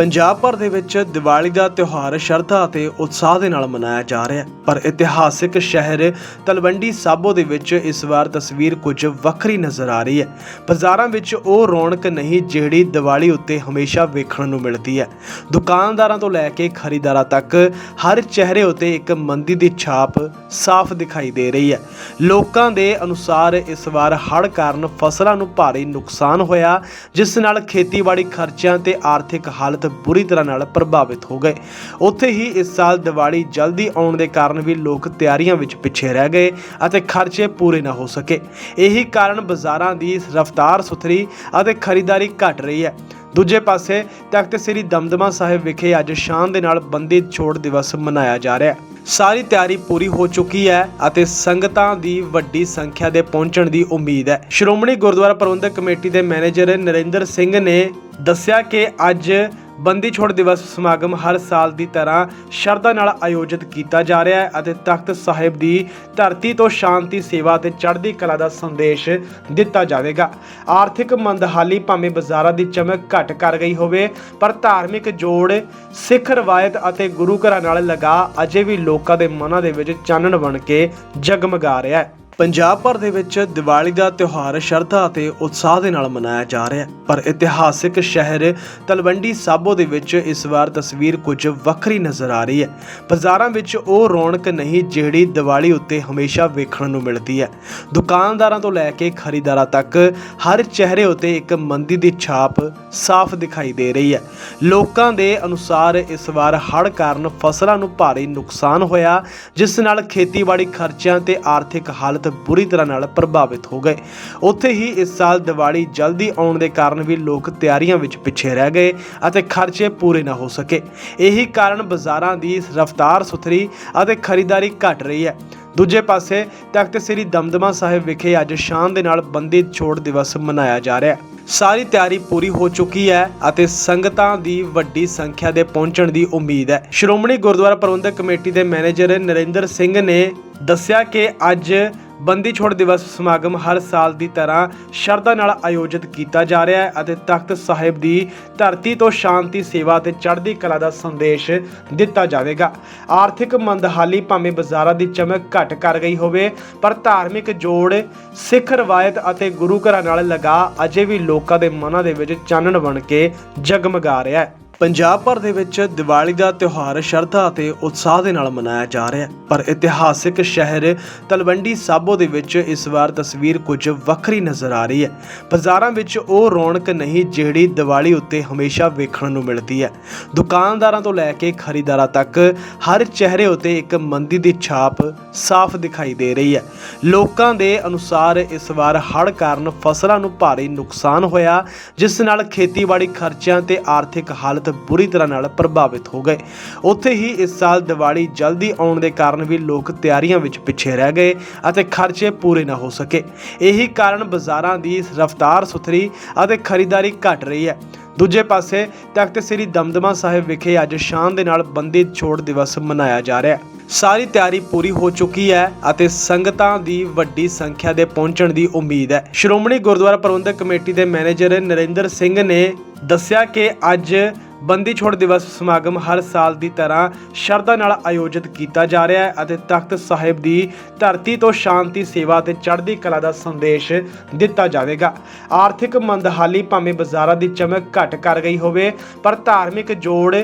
ਪੰਜਾਬ ਭਰ ਦੇ ਵਿੱਚ ਦੀਵਾਲੀ ਦਾ ਤਿਉਹਾਰ ਸ਼ਰਧਾ ਅਤੇ ਉਤਸ਼ਾਹ ਦੇ ਨਾਲ ਮਨਾਇਆ ਜਾ ਰਿਹਾ ਹੈ। ਪਰ ਇਤਿਹਾਸਿਕ ਸ਼ਹਿਰ ਤਲਵੰਡੀ ਸਾਬੋ ਦੇ ਵਿੱਚ ਇਸ ਵਾਰ ਤਸਵੀਰ ਕੁਝ ਵੱਖਰੀ ਨਜ਼ਰ ਆ ਰਹੀ ਹੈ। ਬਾਜ਼ਾਰਾਂ ਵਿੱਚ ਉਹ ਰੌਣਕ ਨਹੀਂ ਜਿਹੜੀ ਦੀਵਾਲੀ ਉੱਤੇ ਹਮੇਸ਼ਾ ਵੇਖਣ ਨੂੰ ਮਿਲਦੀ ਹੈ। ਦੁਕਾਨਦਾਰਾਂ ਤੋਂ ਲੈ ਕੇ ਖਰੀਦਦਾਰਾਂ ਤੱਕ ਹਰ ਚਿਹਰੇ ਉੱਤੇ ਇੱਕ ਮੰਦੀ ਦੀ ਛਾਪ ਸਾਫ਼ ਦਿਖਾਈ ਦੇ ਰਹੀ ਹੈ। ਲੋਕਾਂ ਦੇ ਅਨੁਸਾਰ ਇਸ ਵਾਰ ਹੜ੍ਹ ਕਾਰਨ ਫਸਲਾਂ ਨੂੰ ਭਾਰੀ ਨੁਕਸਾਨ ਹੋਇਆ, ਜਿਸ ਨਾਲ ਖੇਤੀਬਾੜੀ ਖਰਚਿਆਂ ਤੇ ਆਰਥਿਕ ਹਾਲਤ ਬੁਰੀ ਤਰ੍ਹਾਂ ਨਾਲ ਪ੍ਰਭਾਵਿਤ ਹੋ ਗਏ। ਉੱਥੇ ਹੀ ਇਸ ਸਾਲ ਦੀਵਾਲੀ ਜਲਦੀ ਆਉਣ ਦੇ ਕਾਰਨ ਵੀ ਲੋਕ ਤਿਆਰੀਆਂ ਵਿੱਚ ਪਿੱਛੇ ਰਹਿ ਗਏ ਅਤੇ ਖਰਚੇ ਪੂਰੇ ਨਾ ਹੋ ਸਕੇ। ਇਹੀ ਕਾਰਨ ਬਾਜ਼ਾਰਾਂ ਦੀ ਰਫ਼ਤਾਰ ਸੁਥਰੀ ਅਤੇ ਖਰੀਦਦਾਰੀ ਘਟ ਰਹੀ ਹੈ। ਦੂਜੇ ਪਾਸੇ, ਤਖਤ ਸ੍ਰੀ ਦਮਦਮਾ ਸਾਹਿਬ ਵਿਖੇ ਅੱਜ ਸ਼ਾਨ ਦੇ ਨਾਲ ਬੰਦੀ ਛੋੜ ਦਿਵਸ ਮਨਾਇਆ ਜਾ ਰਿਹਾ ਹੈ। ਸਾਰੀ ਤਿਆਰੀ ਪੂਰੀ ਹੋ ਚੁੱਕੀ ਹੈ ਅਤੇ ਸੰਗਤਾਂ ਦੀ ਵੱਡੀ ਸੰਖਿਆ ਦੇ ਪਹੁੰਚਣ ਦੀ ਉਮੀਦ ਹੈ। ਸ਼੍ਰੋਮਣੀ ਗੁਰਦੁਆਰਾ ਪ੍ਰਬੰਧਕ ਕਮੇਟੀ ਦੇ ਮੈਨੇਜਰ ਨਰਿੰਦਰ ਸਿੰਘ ਨੇ ਦੱਸਿਆ ਕਿ ਅੱਜ ਬੰਦੀ ਛੋੜ ਦਿਵਸ ਸਮਾਗਮ ਹਰ ਸਾਲ ਦੀ ਤਰ੍ਹਾਂ ਸ਼ਰਧਾ ਨਾਲ ਆਯੋਜਿਤ ਕੀਤਾ ਜਾ ਰਿਹਾ ਹੈ ਅਤੇ ਤਖਤ ਸਾਹਿਬ ਦੀ ਧਰਤੀ ਤੋਂ ਸ਼ਾਂਤੀ, ਸੇਵਾ ਤੇ ਚੜ੍ਹਦੀ ਕਲਾ ਦਾ ਸੰਦੇਸ਼ ਦਿੱਤਾ ਜਾਵੇਗਾ। ਆਰਥਿਕ ਮੰਦਹਾਲੀ ਭਾਵੇਂ ਬਾਜ਼ਾਰਾਂ ਦੀ ਚਮਕ ਘਟ ਕਰ ਗਈ ਹੋਵੇ, ਪਰ ਧਾਰਮਿਕ ਜੋੜ, ਸਿੱਖ ਰਵਾਇਤ ਅਤੇ ਗੁਰੂ ਘਰਾਂ ਨਾਲ ਲਗਾ ਅਜੇ ਵੀ ਲੋਕਾਂ ਦੇ ਮਨਾਂ ਦੇ ਵਿੱਚ ਚਾਨਣ ਬਣ ਕੇ ਜਗਮਗਾ ਰਿਹਾ ਹੈ। ਪੰਜਾਬ ਭਰ ਦੇ ਵਿੱਚ ਦੀਵਾਲੀ ਦਾ ਤਿਉਹਾਰ ਸ਼ਰਧਾ ਅਤੇ ਉਤਸ਼ਾਹ ਦੇ ਨਾਲ ਮਨਾਇਆ ਜਾ ਰਿਹਾ ਹੈ। ਪਰ ਇਤਿਹਾਸਿਕ ਸ਼ਹਿਰ ਤਲਵੰਡੀ ਸਾਬੋ ਦੇ ਵਿੱਚ ਇਸ ਵਾਰ ਤਸਵੀਰ ਕੁਝ ਵੱਖਰੀ ਨਜ਼ਰ ਆ ਰਹੀ ਹੈ। ਬਾਜ਼ਾਰਾਂ ਵਿੱਚ ਉਹ ਰੌਣਕ ਨਹੀਂ ਜਿਹੜੀ ਦੀਵਾਲੀ ਉੱਤੇ ਹਮੇਸ਼ਾ ਵੇਖਣ ਨੂੰ ਮਿਲਦੀ ਹੈ। ਦੁਕਾਨਦਾਰਾਂ ਤੋਂ ਲੈ ਕੇ ਖਰੀਦਦਾਰਾਂ ਤੱਕ ਹਰ ਚਿਹਰੇ ਉੱਤੇ ਇੱਕ ਮੰਦੀ ਦੀ ਛਾਪ ਸਾਫ਼ ਦਿਖਾਈ ਦੇ ਰਹੀ ਹੈ। ਲੋਕਾਂ ਦੇ ਅਨੁਸਾਰ ਇਸ ਵਾਰ ਹੜ੍ਹ ਕਾਰਨ ਫਸਲਾਂ ਨੂੰ ਭਾਰੀ ਨੁਕਸਾਨ ਹੋਇਆ, ਜਿਸ ਨਾਲ ਖੇਤੀਬਾੜੀ ਖਰਚਿਆਂ ਤੇ ਆਰਥਿਕ ਹਾਲਤ ਬੁਰੀ ਤਰ੍ਹਾਂ ਨਾਲ ਪ੍ਰਭਾਵਿਤ ਹੋ ਗਏ। ਉੱਥੇ ਹੀ ਇਸ ਸਾਲ ਦੀਵਾਲੀ ਜਲਦੀ ਆਉਣ ਦੇ ਕਾਰਨ ਵੀ ਲੋਕ ਤਿਆਰੀਆਂ ਵਿੱਚ ਪਿੱਛੇ ਰਹਿ ਗਏ ਅਤੇ ਖਰਚੇ ਪੂਰੇ ਨਾ ਹੋ ਸਕੇ। ਇਹੀ ਕਾਰਨ ਬਾਜ਼ਾਰਾਂ ਦੀ ਰਫ਼ਤਾਰ ਸੁਥਰੀ ਅਤੇ ਖਰੀਦਦਾਰੀ ਘਟ ਰਹੀ ਹੈ। ਦੂਜੇ ਪਾਸੇ ਤਖਤ ਸ੍ਰੀ ਦਮਦਮਾ ਸਾਹਿਬ ਵਿਖੇ ਅੱਜ ਸ਼ਾਨ ਦੇ ਨਾਲ ਬੰਦੀ ਛੋੜ ਦਿਵਸ ਮਨਾਇਆ ਜਾ ਰਿਹਾ ਹੈ। ਸਾਰੀ ਤਿਆਰੀ ਪੂਰੀ ਹੋ ਚੁੱਕੀ ਹੈ ਅਤੇ ਸੰਗਤਾਂ ਦੀ ਵੱਡੀ ਸੰਖਿਆ ਦੇ ਪਹੁੰਚਣ ਦੀ ਉਮੀਦ ਹੈ। ਸ਼੍ਰੋਮਣੀ ਗੁਰਦੁਆਰਾ ਪ੍ਰਬੰਧਕ ਕਮੇਟੀ ਦੇ ਮੈਨੇਜਰ ਨਰਿੰਦਰ ਸਿੰਘ ਨੇ ਦੱਸਿਆ ਕਿ ਅੱਜ ਬੰਦੀ ਛੋੜ ਦਿਵਸ ਸਮਾਗਮ ਹਰ ਸਾਲ ਦੀ ਤਰ੍ਹਾਂ ਸ਼ਰਧਾ ਨਾਲ ਆਯੋਜਿਤ ਕੀਤਾ ਜਾ ਰਿਹਾ ਹੈ ਅਤੇ ਤਖਤ ਸਾਹਿਬ ਦੀ ਧਰਤੀ ਤੋਂ ਸ਼ਾਂਤੀ, ਸੇਵਾ ਤੇ ਚੜ੍ਹਦੀ ਕਲਾ ਦਾ ਸੰਦੇਸ਼ ਦਿੱਤਾ ਜਾਵੇਗਾ। ਆਰਥਿਕ ਮੰਦਹਾਲੀ ਭਾਵੇਂ ਬਾਜ਼ਾਰਾਂ ਦੀ ਚਮਕ ਘਟ ਕਰ ਗਈ ਹੋਵੇ, ਪਰ ਧਾਰਮਿਕ ਜੋੜ, ਸਿੱਖ ਰਵਾਇਤ ਅਤੇ ਗੁਰੂ ਘਰਾਂ ਨਾਲ ਲਗਾ ਅਜੇ ਵੀ ਲੋਕਾਂ ਦੇ ਮਨਾਂ ਦੇ ਵਿੱਚ ਚਾਨਣ ਬਣ ਕੇ ਜਗਮਗਾ ਰਿਹਾ ਹੈ। ਪੰਜਾਬ ਭਰ ਦੇ ਵਿੱਚ ਦੀਵਾਲੀ ਦਾ ਤਿਉਹਾਰ ਸ਼ਰਧਾ ਅਤੇ ਉਤਸ਼ਾਹ ਦੇ ਨਾਲ ਮਨਾਇਆ ਜਾ ਰਿਹਾ ਹੈ। ਪਰ ਇਤਿਹਾਸਿਕ ਸ਼ਹਿਰ ਤਲਵੰਡੀ ਸਾਬੋ ਦੇ ਵਿੱਚ ਇਸ ਵਾਰ ਤਸਵੀਰ ਕੁਝ ਵੱਖਰੀ ਨਜ਼ਰ ਆ ਰਹੀ ਹੈ। ਬਾਜ਼ਾਰਾਂ ਵਿੱਚ ਉਹ ਰੌਣਕ ਨਹੀਂ ਜਿਹੜੀ ਦੀਵਾਲੀ ਉੱਤੇ ਹਮੇਸ਼ਾ ਵੇਖਣ ਨੂੰ ਮਿਲਦੀ ਹੈ। ਦੁਕਾਨਦਾਰਾਂ ਤੋਂ ਲੈ ਕੇ ਖਰੀਦਦਾਰਾਂ ਤੱਕ ਹਰ ਚਿਹਰੇ ਉੱਤੇ ਇੱਕ ਮੰਦੀ ਦੀ ਛਾਪ ਸਾਫ਼ ਦਿਖਾਈ ਦੇ ਰਹੀ ਹੈ। ਲੋਕਾਂ ਦੇ ਅਨੁਸਾਰ ਇਸ ਵਾਰ ਹੜ੍ਹ ਕਾਰਨ ਫਸਲਾਂ ਨੂੰ ਭਾਰੀ ਨੁਕਸਾਨ ਹੋਇਆ, ਜਿਸ ਨਾਲ ਖੇਤੀਬਾੜੀ ਖਰਚਿਆਂ ਤੇ ਆਰਥਿਕ ਹਾਲਤ ਬੁਰੀ ਤਰ੍ਹਾਂ ਨਾਲ ਪ੍ਰਭਾਵਿਤ ਹੋ ਗਏ। ਉੱਥੇ ਹੀ ਇਸ ਸਾਲ ਦੀਵਾਲੀ ਜਲਦੀ ਆਉਣ ਦੇ ਕਾਰਨ ਵੀ ਲੋਕ ਤਿਆਰੀਆਂ ਵਿੱਚ ਪਿੱਛੇ ਰਹਿ ਗਏ ਅਤੇ ਖਰਚੇ ਪੂਰੇ ਨਾ ਹੋ ਸਕੇ। ਇਹੀ ਕਾਰਨ ਬਾਜ਼ਾਰਾਂ ਦੀ ਰਫ਼ਤਾਰ ਸੁਥਰੀ ਅਤੇ ਖਰੀਦਦਾਰੀ ਘਟ ਰਹੀ ਹੈ। ਦੂਜੇ ਪਾਸੇ ਤਖਤ ਸ੍ਰੀ ਦਮਦਮਾ ਸਾਹਿਬ ਵਿਖੇ ਅੱਜ ਸ਼ਾਨ ਦੇ ਨਾਲ ਬੰਦੀ ਛੋੜ ਦਿਵਸ ਮਨਾਇਆ ਜਾ ਰਿਹਾ ਹੈ। ਸਾਰੀ ਤਿਆਰੀ ਪੂਰੀ ਹੋ ਚੁੱਕੀ ਹੈ ਅਤੇ ਸੰਗਤਾਂ ਦੀ ਵੱਡੀ ਸੰਖਿਆ ਦੇ ਪਹੁੰਚਣ ਦੀ ਉਮੀਦ ਹੈ। ਸ਼੍ਰੋਮਣੀ ਗੁਰਦੁਆਰਾ ਪ੍ਰਬੰਧਕ ਕਮੇਟੀ ਦੇ ਮੈਨੇਜਰ ਨਰਿੰਦਰ ਸਿੰਘ ਨੇ ਦੱਸਿਆ ਕਿ ਅੱਜ ਬੰਦੀ ਛੋੜ ਦਿਵਸ ਸਮਾਗਮ ਹਰ ਸਾਲ ਦੀ ਤਰ੍ਹਾਂ ਸ਼ਰਧਾ ਨਾਲ ਆਯੋਜਿਤ ਕੀਤਾ ਜਾ ਰਿਹਾ ਹੈ ਅਤੇ ਤਖਤ ਸਾਹਿਬ ਦੀ ਧਰਤੀ ਤੋਂ ਸ਼ਾਂਤੀ, ਸੇਵਾ ਤੇ ਚੜ੍ਹਦੀ ਕਲਾ ਦਾ ਸੰਦੇਸ਼ ਦਿੱਤਾ ਜਾਵੇਗਾ। ਆਰਥਿਕ ਮੰਦਹਾਲੀ ਭਾਵੇਂ ਬਾਜ਼ਾਰਾਂ ਦੀ ਚਮਕ ਘਟ ਕਰ ਗਈ ਹੋਵੇ, ਪਰ ਧਾਰਮਿਕ ਜੋੜ,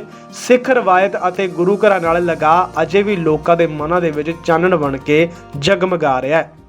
ਸਿੱਖ ਰਵਾਇਤ ਅਤੇ ਗੁਰੂ ਘਰਾਂ ਨਾਲ ਲਗਾ ਅਜੇ ਵੀ ਲੋਕਾਂ ਦੇ ਮਨਾਂ ਦੇ ਵਿੱਚ ਚਾਨਣ ਬਣ ਕੇ ਜਗਮਗਾ ਰਿਹਾ ਹੈ।